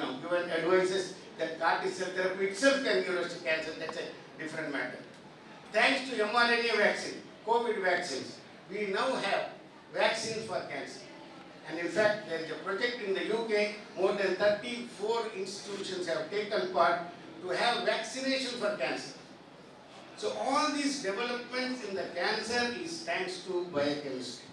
Know, given advices that CAR T cell therapy itself can cure cancer, that's a different matter. Thanks to mRNA vaccine, COVID vaccines, we now have vaccines for cancer. And in fact, there is a project in the UK, more than 34 institutions have taken part to have vaccination for cancer. So all these developments in the cancer is thanks to biochemistry.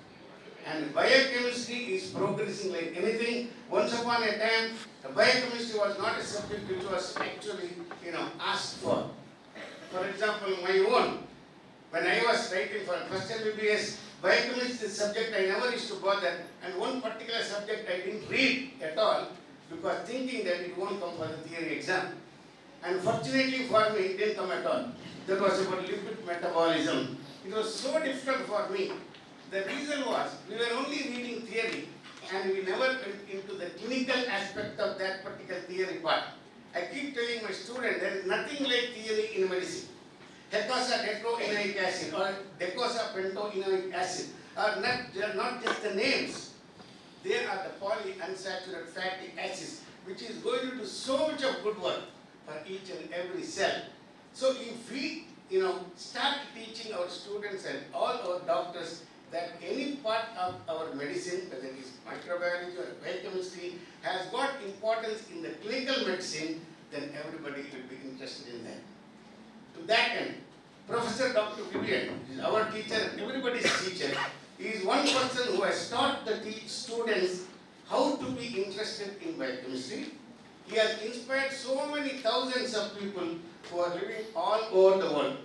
And biochemistry is progressing like anything. Once upon a time, biochemistry was not a subject which was actually, you know, asked for. For example, my own, when I was writing for first MBBS, biochemistry subject I never used to bother, and one particular subject I didn't read at all because thinking that it won't come for the theory exam. And fortunately for me, it didn't come at all. That was about lipid metabolism. It was so difficult for me. The reason was we were only reading theory and we never went into the clinical aspect of that particular theory part. I keep telling my student there is nothing like theory in medicine. Docosahexaenoic acid or docosahpentoenoic acid are not, they are not just the names. They are the polyunsaturated fatty acids, which is going to do so much of good work for each and every cell. So if we, you know, start teaching our students and all our doctors that any part of our medicine, whether it is microbiology or biochemistry, has got importance in the clinical medicine, then everybody will be interested in that. To that end, Professor Dr. Vivian our teacher everybody's teacher. Is one person who has taught the teach students how to be interested in biochemistry. He has inspired so many thousands of people who are living all over the world.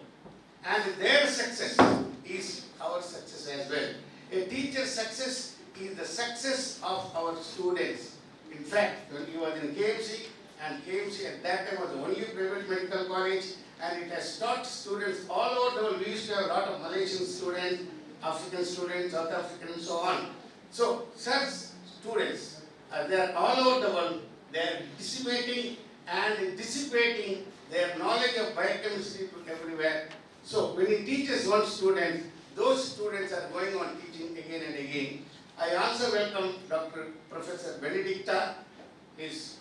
And their success is our success as well. A teacher's success is the success of our students. In fact, when he was in KMC, and KMC at that time was the only private medical college, and it has taught students all over the world. We used to have a lot of Malaysian students, African students, South African, and so on. So, such students, uh, they are all over the world. They are dissipating and dissipating their knowledge of biochemistry everywhere. So, when he teaches one student, those students are going on teaching again and again. I also welcome Dr. Professor Benedicta, his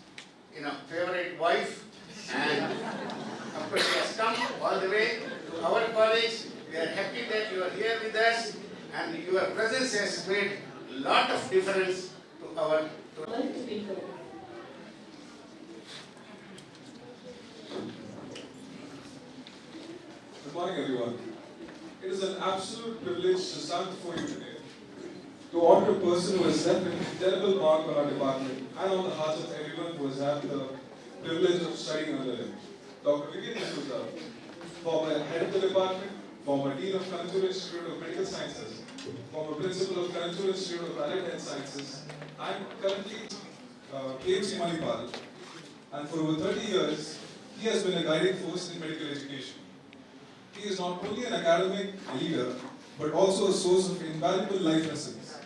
you know, favorite wife, and of course has come all the way to our college. We are happy that you are here with us, and your presence has made a lot of difference to our. To. Good morning, everyone. It is an absolute privilege to stand before you today to honor a person who has left an indelible mark on our department and on the hearts of everyone who has had the privilege of studying under him. Dr. Vivian D'Souza, former head of the department, former dean of Kanpur Institute of Medical Sciences, former principal of Kanpur Institute of Allied Health Sciences, and currently uh, KMC Manipal. And for over 30 years, he has been a guiding force in medical education. He is not only an academic leader, but also a source of invaluable life lessons.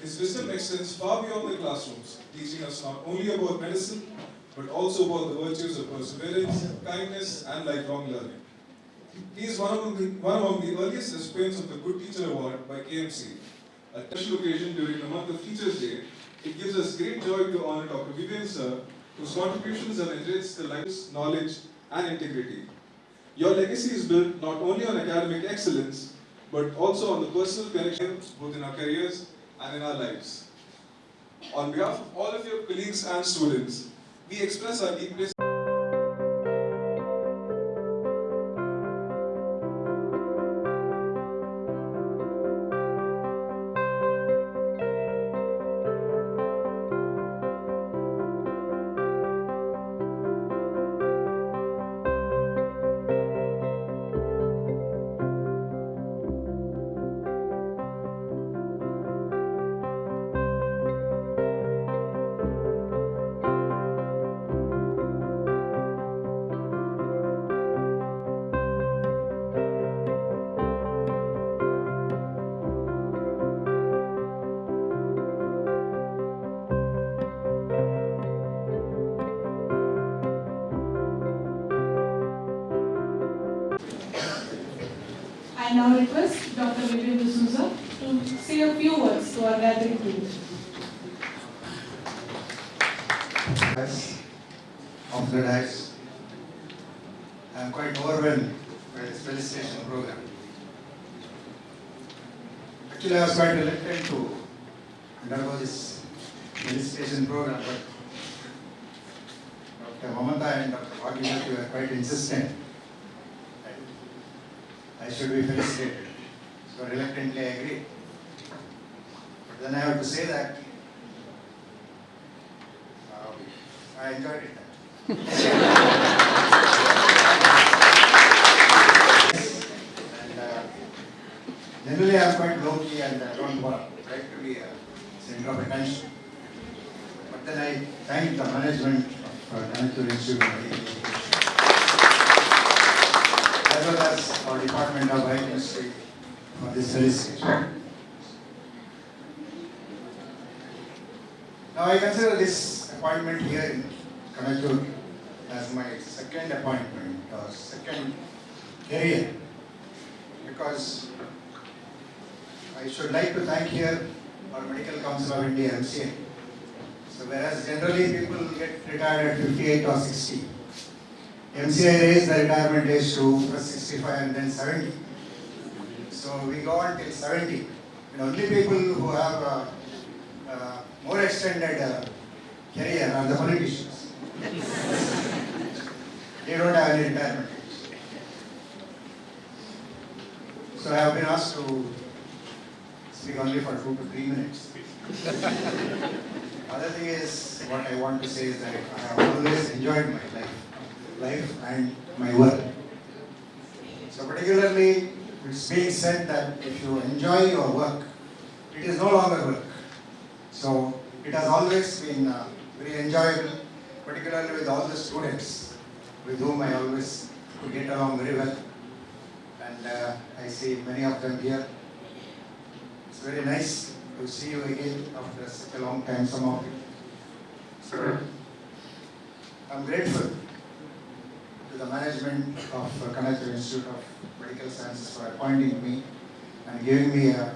His wisdom extends far beyond the classrooms, teaching us not only about medicine, but also about the virtues of perseverance, kindness, and lifelong learning. He is one among the, one among the earliest recipients of the Good Teacher Award by KMC. A special occasion during the month of Teachers' Day, it gives us great joy to honor Dr. Vivian Sir, whose contributions have enriched the lives, knowledge, and integrity. Your legacy is built not only on academic excellence, but also on the personal connections both in our careers and in our lives. On behalf of all of your colleagues and students, we express our deepest gathering group. of the dice. I am quite overwhelmed by this felicitation program. Actually, I was quite reluctant to undergo this felicitation program, but Dr. Mamata and Dr. Bhagirathi were quite insistent I should be felicitated. So reluctantly I agreed. Then I have to say that uh, I enjoyed it. And uh, generally I am quite low key and I don't want, to be a center of attention. But then I thank the management of uh, Kanachur Institute As well as our Department of Biochemistry for this felicitation. Now I consider this appointment here in Kanachur as my second appointment or second career. Because I should like to thank here our Medical Council of India, MCA. So whereas generally people get retired at fifty-eight or sixty, MCI raised the retirement age to first sixty-five and then seventy. So we go on till seventy. And only people who have uh, more extended uh, career are the politicians. They don't have any retirement. So I have been asked to speak only for two to three minutes. Other thing is, what I want to say is that I have always enjoyed my life, life and my work. So particularly, it's being said that if you enjoy your work, it is no longer work. So it has always been uh, very enjoyable, particularly with all the students with whom I always could get along very well. And uh, I see many of them here. It's very nice to see you again after such a long time, some of you. So I'm grateful to the management of uh, Institute of Medical Sciences for appointing me and giving me a,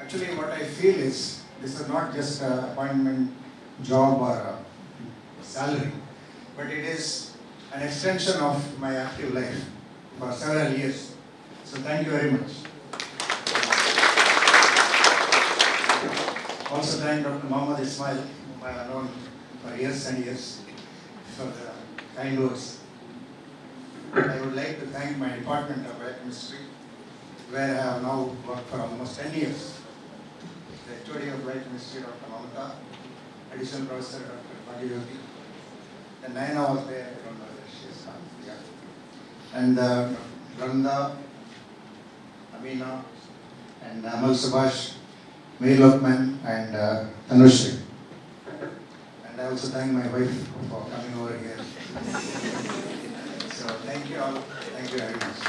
actually what I feel is, this is not just a appointment job or a salary, but it is an extension of my active life for several years. So thank you very much. Also thank Dr. Muhammad Ismail, whom I have known for years and years, for the kind words. I would like to thank my department of biochemistry, where I have now worked for almost 10 years. The HOD of biochemistry, Dr. Mamata, additional professor, Dr. Bhagirathi, and Naina was there, I don't know whether she is not, yeah. And uh, Branda, Amina, and Amal Subhash, May Lokman, and uh, Tanushri. And I also thank my wife for coming over here. So thank you all, thank you very much.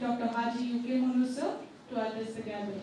Dr. Haji U.K. Sir, to address the gathering.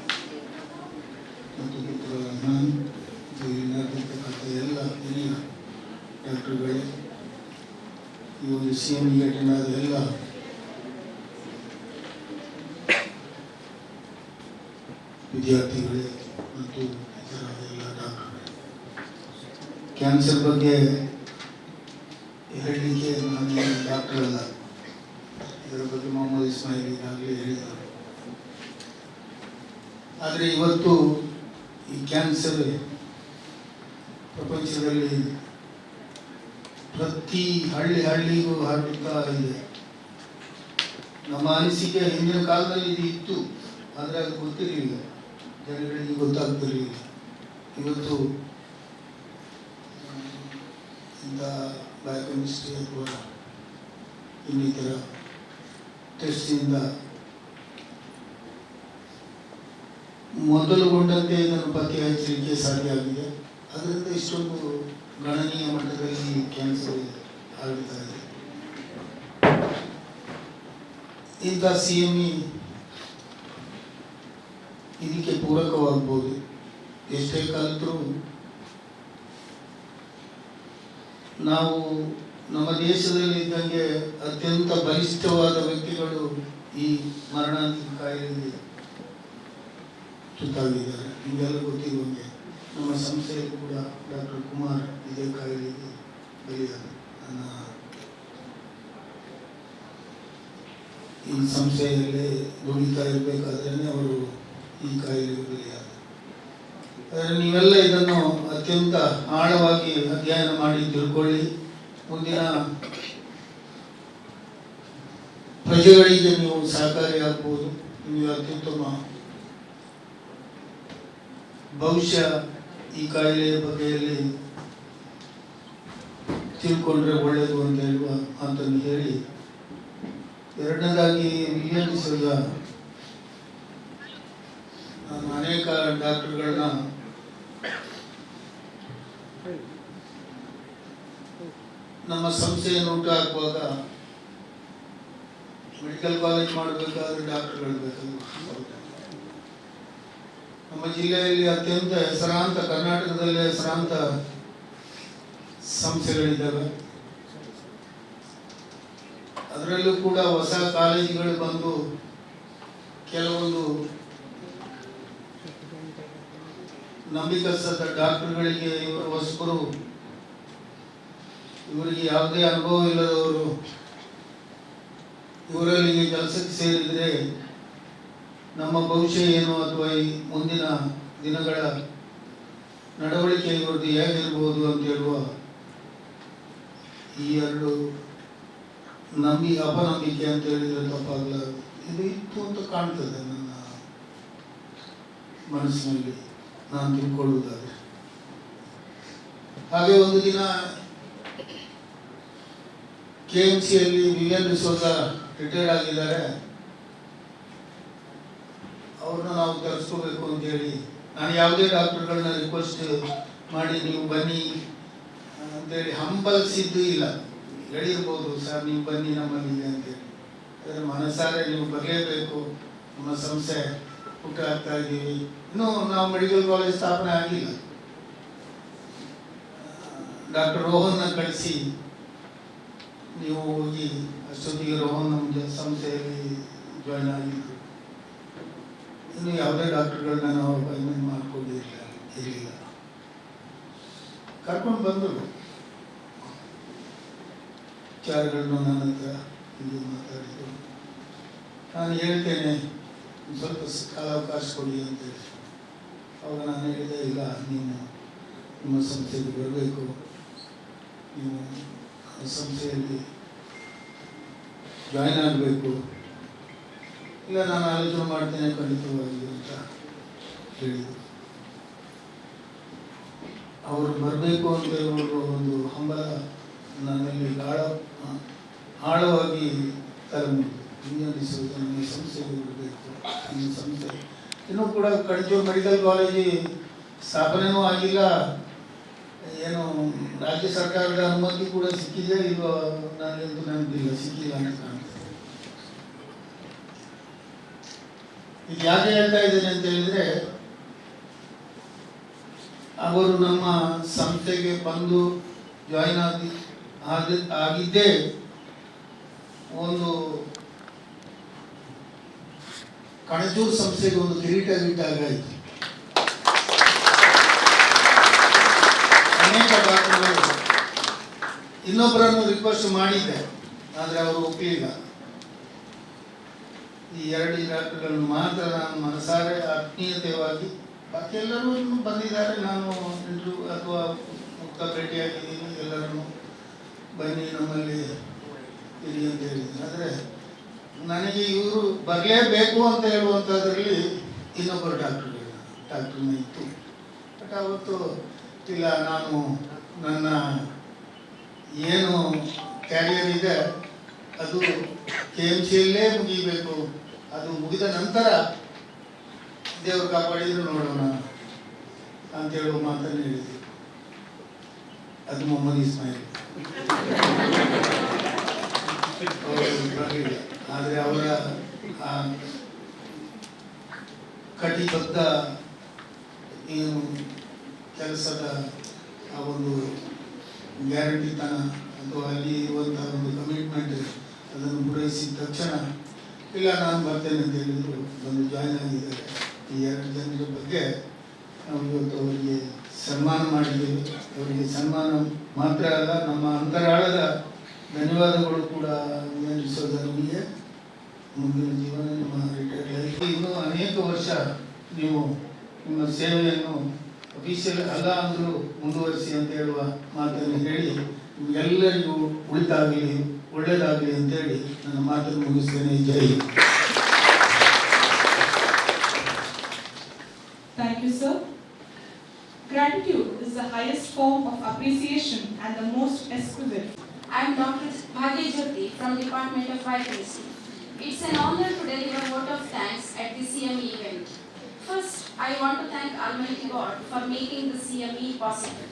C M attend ಅದೆಲ್ಲ ವಿದ್ಯಾರ್ಥಿಗಳೇ ಮತ್ತು ಎಲ್ಲ doctor cancer ಬಗ್ಗೆ ಹೇಳಲಿಕ್ಕೆ ನಾನು doctor ಅಲ್ಲ ಇದರ ಬಗ್ಗೆ ಮೊಹಮ್ಮದ್ ಇಸ್ಮಾಯಿಲ್ ಈಗಾಗಲೇ ಹೇಳಿದರು ಆದರೆ ಇವತ್ತು ಈ ಕ್ಯಾನ್ಸರ್ ಪ್ರಪಂಚದಲ್ಲಿ ಪ್ರತಿ ಹಳ್ಳಿ ಹಳ್ಳಿಗೂ ಹರಡ್ತಾ ಇದೆ. ನಮ್ಮ ಅನಿಸಿಕೆ ಹಿಂದಿನ ಕಾಲದಲ್ಲಿ ಇದು ಇತ್ತು, ಆದರೆ ಅದು ಗೊತ್ತಿರಲಿಲ್ಲ. ಜನಗಳಿಗೆ ಗೊತ್ತಾಗ್ತಿರಲಿಲ್ಲ. ಇವತ್ತು, ಇಂಥ ಬಯೋಕೆಮಿಸ್ಟ್ರಿ ಅಥವಾ ಇನ್ನಿತರ ಟೆಸ್ಟಿಂದ ಮೊದಲುಗೊಂಡಂತೆ ಇದನ್ನು ಪತ್ತೆ ಹಚ್ಚಲಿಕ್ಕೆ ಸಾಧ್ಯ ಆಗಿದೆ. ಅದರಿಂದ ಇಷ್ಟೊಂದು ಗಣನೀಯ ಮಟ್ಟದಲ್ಲಿ ಕ್ಯಾನ್ಸರ್ ಆಗುತ್ತಾ ಇದೆ ಇಂಥ ಸಿ ಎಂ ಇ ಇದಕ್ಕೆ ಪೂರಕವಾಗ್ಬೋದು. ಎಷ್ಟೇ ಕಲಿತರೂ ನಾವು ನಮ್ಮ ದೇಶದಲ್ಲಿ ಇದ್ದಂಗೆ ಅತ್ಯಂತ ಬಲಿಷ್ಠವಾದ ವ್ಯಕ್ತಿಗಳು ಈ ಮರಣಾಂತಿಕ ಕಾಯಿಲೆಗೆ ತುತ್ತಾಗಿದ್ದಾರೆ ನಿಮಗೆಲ್ಲ ಗೊತ್ತಿರುವಂಗೆ ನಮ್ಮ ಸಂಸ್ಥೆಯಲ್ಲಿ ಕೂಡ ಡಾಕ್ಟರ್ ಕುಮಾರ್ ಇದೇ ಕಾಯಿಲೆಗೆ ಬಲಿಯಾದ ನನ್ನ ಈ ಸಂಸ್ಥೆಯಲ್ಲಿ ದುಡಿತಾ ಇರಬೇಕಾದ್ರೆ ಅವರು ಈ ಕಾಯಿಲೆಗೆ ಬಲಿಯಾದ. ಆದರೆ ನೀವೆಲ್ಲ ಇದನ್ನು ಅತ್ಯಂತ ಆಳವಾಗಿ ಅಧ್ಯಯನ ಮಾಡಿ ತಿಳ್ಕೊಳ್ಳಿ. ಮುಂದಿನ ಪ್ರಜೆಗಳಿಗೆ ನೀವು ಸಹಕಾರಿಯಾಗ್ಬೋದು ನೀವು ಅತ್ಯುತ್ತಮ ಭವಿಷ್ಯ ಈ ಕಾಯಿಲೆಯ ಬಗ್ಗೆಯಲ್ಲಿ ತಿಳ್ಕೊಂಡ್ರೆ ಒಳ್ಳೆಯದು ಅಂತ ಹೇಳುವ ಅಂತಂದು ಹೇಳಿ, ಎರಡನೇದಾಗಿ ವಿಲಿಯಮ್ಸದ ನಾನು ಅನೇಕ ಡಾಕ್ಟರ್ಗಳನ್ನ ನಮ್ಮ ಸಂಸ್ಥೆಯನ್ನು ಊಟ ಹಾಕುವಾಗ ಮೆಡಿಕಲ್ ಕಾಲೇಜ್ ಮಾಡಬೇಕಾದ್ರೆ ಡಾಕ್ಟರ್ಗಳು ಬೇಕು ನಮ್ಮ ಜಿಲ್ಲೆಯಲ್ಲಿ ಅತ್ಯಂತ ಹೆಸರಾಂತ ಕರ್ನಾಟಕದಲ್ಲಿ ಹೆಸರಾಂತ ಸಂಸ್ಥೆಗಳಿದ್ದಾವೆ. ಅದರಲ್ಲೂ ಕೂಡ ಹೊಸ ಕಾಲೇಜುಗಳು ಬಂದು ಕೆಲವೊಂದು ನಂಬಿಕಸ್ಥ ಡಾಕ್ಟರ್ಗಳಿಗೆ ಇವರು ಹೊಸಬರು ಇವರಿಗೆ ಯಾವುದೇ ಅನುಭವ ಇಲ್ಲದವರು ಇವರಲ್ಲಿ ಕೆಲಸಕ್ಕೆ ಸೇರಿದರೆ ನಮ್ಮ ಭವಿಷ್ಯ ಏನು ಅಥವಾ ಈ ಮುಂದಿನ ದಿನಗಳ ನಡವಳಿಕೆ ಇವರದ್ದು ಹೇಗಿರ್ಬೋದು ಅಂತ ಹೇಳುವ ಈ ಎರಡು ನಂಬಿ ಅಪನಂಬಿಕೆ ಅಂತ ಹೇಳಿದ್ರೆ ತಪ್ಪಾಗಲ್ಲ. ಇದು ಇತ್ತು ಅಂತ ಕಾಣ್ತದೆ ನನ್ನ ಮನಸ್ಸಿನಲ್ಲಿ. ನಾನು ತಿಳ್ಕೊಳ್ಳುವುದಾದ್ರೆ. ಹಾಗೆ ಒಂದು ದಿನ ಕೆ ಎಂ ಸಿಯಲ್ಲಿ ವಿವಿಯನ್ ಡಿಸೋಜ ರಿಟೈರ್ಡ್ ಆಗಿದ್ದಾರೆ. ಅವ್ರನ್ನ ನಾವು ಕರೆಸ್ಕೋಬೇಕು ಅಂತೇಳಿ ನಾನು ಯಾವುದೇ ಡಾಕ್ಟರ್ಗಳನ್ನ ರಿಕ್ವೆಸ್ಟ್ ಮಾಡಿ ನೀವು ಬನ್ನಿ ಅಂತೇಳಿ ಹಂಬಲಿಸಿದ್ದು ಇಲ್ಲ. ಹೇಳಿರ್ಬೋದು, ಸರ್, ನೀವು ಬನ್ನಿ ನಮ್ಮಲ್ಲಿಗೆ ಅಂತೇಳಿ ಅದರ ಮನಸಾರೆ ನೀವು ಬರಲೇಬೇಕು. ನಮ್ಮ ಸಂಸ್ಥೆ ಹುಟ್ಟು ಆಗ್ತಾ ಇದ್ದೀವಿ. ಇನ್ನೂ ನಾವು ಮೆಡಿಕಲ್ ಕಾಲೇಜ್ ಸ್ಥಾಪನೆ ಆಗಿಲ್ಲ ಡಾಕ್ಟರ್ ರೋಹನ್ನ ಕಳಿಸಿ. ನೀವು ಹೋಗಿ ಅಷ್ಟೊತ್ತಿಗೆ ರೋಹನ್ ನಮ್ಮ ಸಂಸ್ಥೆಯಲ್ಲಿ ಜಾಯ್ನ್ ಆಗಿದ್ರು ಇನ್ನು ಯಾವುದೇ ಡಾಕ್ಟರ್ಗಳನ್ನ ನಾವು ಅಪಾಯಿಂಟ್ಮೆಂಟ್ ಮಾಡ್ಕೊಂಡಿರಲಿಲ್ಲ ಇರಲಿಲ್ಲ ಕರ್ಕೊಂಡು ಬಂದರು. ವಿಚಾರಗಳನ್ನು ನನ್ನ ಹತ್ರ ಇದು ಮಾತಾಡಿದ್ರು. ನಾನು ಹೇಳ್ತೇನೆ ಸ್ವಲ್ಪ ಕಾಲಾವಕಾಶ ಕೊಡಿ ಅಂತೇಳಿ ಅವಾಗ ನಾನು ಹೇಳಿದೆ, ಇಲ್ಲ ನೀವು ನಿಮ್ಮ ಸಂಸ್ಥೆಗೆ ಬರಬೇಕು. ನೀವು ಸಂಸ್ಥೆಯಲ್ಲಿ ಜಾಯ್ನ್ ಆಗಬೇಕು. ಇಲ್ಲ, ನಾನು ಆಲೋಚನೆ ಮಾಡ್ತೇನೆ ಖಂಡಿತವಾಗಿ ಅಂತ ಹೇಳಿದರು. ಅವರು ಬರಬೇಕು ಅಂತ ಹೇಳುವ ಒಂದು ಹಂಬಲ ನನ್ನಲ್ಲಿ ಗಾಢ ಆಳವಾಗಿ ತರಬೇಕು. ವಿನ್ಯಾಸಿಸುವುದು ನನಗೆ ಸಂಸ್ಥೆಗೆ ಬರಬೇಕು. ನಮ್ಮ ಸಂಸ್ಥೆ ಇನ್ನೂ ಕೂಡ ಕಡಚೂರು ಮೆಡಿಕಲ್ ಕಾಲೇಜಿ ಸ್ಥಾಪನೆನೂ ಆಗಿಲ್ಲ. ಏನು ರಾಜ್ಯ ಸರ್ಕಾರದ ಅನುಮತಿ ಕೂಡ ಸಿಕ್ಕಿದೆ ಈಗ ನನಗಂತೂ ನೆನಪಿಲ್ಲ, ಸಿಕ್ಕಿಲ್ಲ ಅಂತ ಕಾಣ್ತದೆ. ಇದು ಯಾಕೆ ಹೇಳ್ತಾ ಇದ್ದೇನೆ ಅಂತ ಹೇಳಿದ್ರೆ, ಅವರು ನಮ್ಮ ಸಂಸ್ಥೆಗೆ ಬಂದು ಜಾಯಿನ್ ಆಗಿ ಆಗಿದ್ದೇ ಒಂದು ಕಣಚೂರು ಸಂಸ್ಥೆಗೆ ಒಂದು ಕಿರೀಟ ಗಿಟ್ಟಾಗ ಆಯಿತು ಅನೇಕ ಡಾಕ್ಟರ್ಗಳು ಇನ್ನೊಬ್ಬರನ್ನು ರಿಕ್ವೆಸ್ಟ್ ಮಾಡಿದ್ದೆ, ಆದರೆ ಅವರು ಒಪ್ಪಲಿಲ್ಲ ಈ ಎರಡು ಇಲಾಖೆಗಳನ್ನು ಮಾತ್ರ ನಾನು ಮನಸಾರೆ ಆತ್ಮೀಯತೆಯಾಗಿ ಬಾಕಿ ಎಲ್ಲರೂ ಬಂದಿದ್ದಾರೆ. ನಾನು ಇಂಟರ್ವ್ಯೂ ಅಥವಾ ಮುಕ್ತ ಭೇಟಿಯಾಗಿದ್ದೀನಿ. ಎಲ್ಲರನ್ನು ಬನ್ನಿ ನಮ್ಮಲ್ಲಿ ಇರಿ ಅಂತ ಹೇಳಿದ್ದೀನಿ. ಆದರೆ ನನಗೆ ಇವರು ಬರಲೇಬೇಕು ಅಂತ ಹೇಳುವಂಥದ್ರಲ್ಲಿ ಇನ್ನೊಬ್ಬರು ಡಾಕ್ಟ್ರು ಡಾಕ್ಟರ್ನ ಇತ್ತು ಬಟ್ ಅವತ್ತು ಇಲ್ಲ, ನಾನು ನನ್ನ ಏನು ಕ್ಯಾರಿಯರ್ ಇದೆ, ಅದು ಕೆ ಎಂ ಸಿಯಲ್ಲೇ ಮುಗಿಬೇಕು. ಅದು ಮುಗಿದ ನಂತರ ದೇವರು ಕಾಪಾಡಿದ್ರು ನೋಡೋಣ ಅಂತ ಹೇಳುವ ಮಾತನ್ನು ಹೇಳಿದ್ವಿ. ಅದು ಮೊಹಮ್ಮದ್ ಇಸ್ಮಾಯಿಲ್. ಆದರೆ ಅವರ ಕಟಿಬದ್ಧ ಏನು ಕೆಲಸದ ಆ ಒಂದು ಗ್ಯಾರಂಟಿತನ ಅಥವಾ ಅಲ್ಲಿ ಇರುವಂತಹ ಒಂದು ಕಮಿಟ್ಮೆಂಟ್ ಅದನ್ನು ಪೂರೈಸಿದ ತಕ್ಷಣ ಇಲ್ಲ, ನಾನು ಬರ್ತೇನೆ ಅಂತ ಹೇಳಿದ್ರು. ಬಂದು ಜಾಯ್ನ್ ಆಗಿದ್ದಾರೆ. ಈ ಎರಡು ಜನರ ಬಗ್ಗೆ ನಾವು ಇವತ್ತು ಅವರಿಗೆ ಸನ್ಮಾನ ಮಾಡಿದ್ದೇವೆ. ಅವರಿಗೆ ಸನ್ಮಾನ ಮಾತ್ರ ಅಲ್ಲ, ನಮ್ಮ ಅಂತರಾಳದ ಧನ್ಯವಾದಗಳು ಕೂಡ ವಿನಂತಿಸೋದರೊಂದಿಗೆ ಮುಂದಿನ ಜೀವನ, ನಿಮ್ಮ ರಿಟೈರ್ಡ್ ಲೈಫ್ ಇನ್ನೂ ಅನೇಕ ವರ್ಷ ನೀವು ನಿಮ್ಮ ಸೇವೆಯನ್ನು ಅಫೀಷಿಯಲ್ ಅಲ್ಲ ಅಂದರೂ ಮುಂದುವರಿಸಿ ಅಂತ ಹೇಳುವ ಮಾತನ್ನು ಹೇಳಿ ಎಲ್ಲರಿಗೂ ಉಳಿತಾಗಲಿ. ಒಳ್ಳೆಯದಾಗಲಿ ಅಂತೇಳಿ ನನ್ನ ಮಾತನ್ನು ಮುಗಿಸ್ತೇನೆ ಜೈ Hind. Thank you, sir. Gratitude is the highest form of appreciation and the most exquisite. I am Dr. Bhagya Jyoti from Department of Biochemistry. It's an honor to deliver vote of thanks at the CME event. First, I want to thank Almighty God for making the CME possible.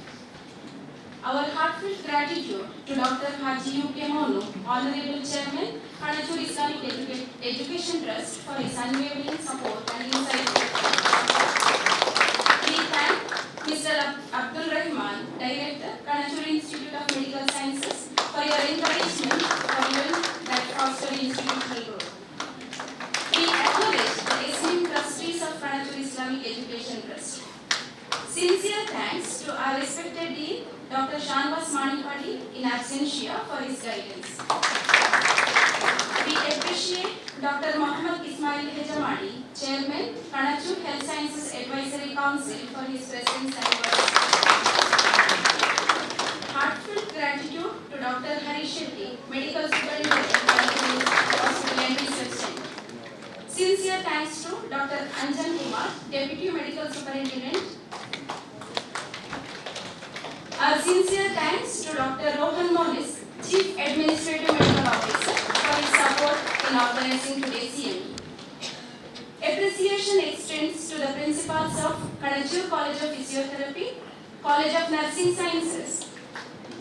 Our heartfelt gratitude to Dr. Haji U. K. Monu, Honorable Chairman, Kanachur Islamic Educa- Education Trust for his unwavering support and insight. We thank Mr. Ab- Abdul Rahman, Director, Kanachur Institute of Medical Sciences, for your encouragement for women that foster institutional growth. We acknowledge the esteemed trustees of Kanachur Islamic Education Trust. Sincere thanks to our respected Dr. Shanvas Manipadi, in absentia for his guidance. We appreciate Dr. Muhammad Ismail Hejamadi, Chairman, Kanachur Health Sciences Advisory Council for his presence and work. Heartfelt gratitude to Dr. Hari Shetty, Medical Superintendent, Kanachur Hospital and Research Center. Sincere thanks to Dr. Anjan Kumar, Deputy Medical Superintendent. Our sincere thanks to Dr. Rohan Monis, Chief Administrative Medical Officer, for his support in organizing today's CME. Appreciation extends to the principals of Kanachur College of Physiotherapy, College of Nursing Sciences,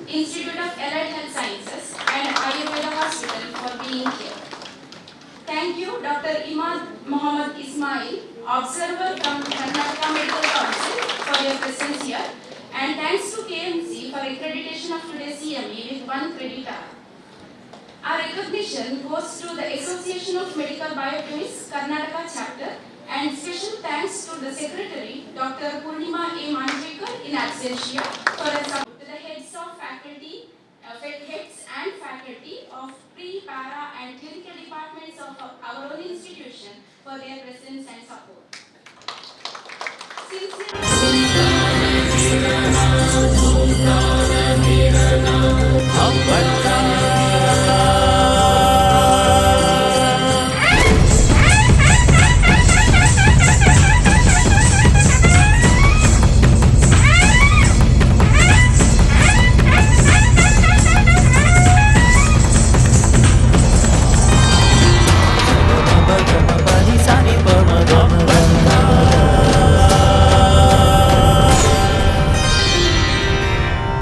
Institute of Allied Health Sciences, and Ayurveda Hospital for being here. Thank you, Dr. Imad Muhammad Ismail, observer from Karnataka Medical Council, for your presence here. And thanks to KMC for accreditation of today's CME with one credit hour. Our recognition goes to the Association of Medical Biochemists, Karnataka chapter, and special thanks to the secretary, Dr. Purnima A. Manjrekar, in absentia, for the heads of faculty, uh, heads and faculty of pre, para, and clinical departments of our own institution for their presence and support.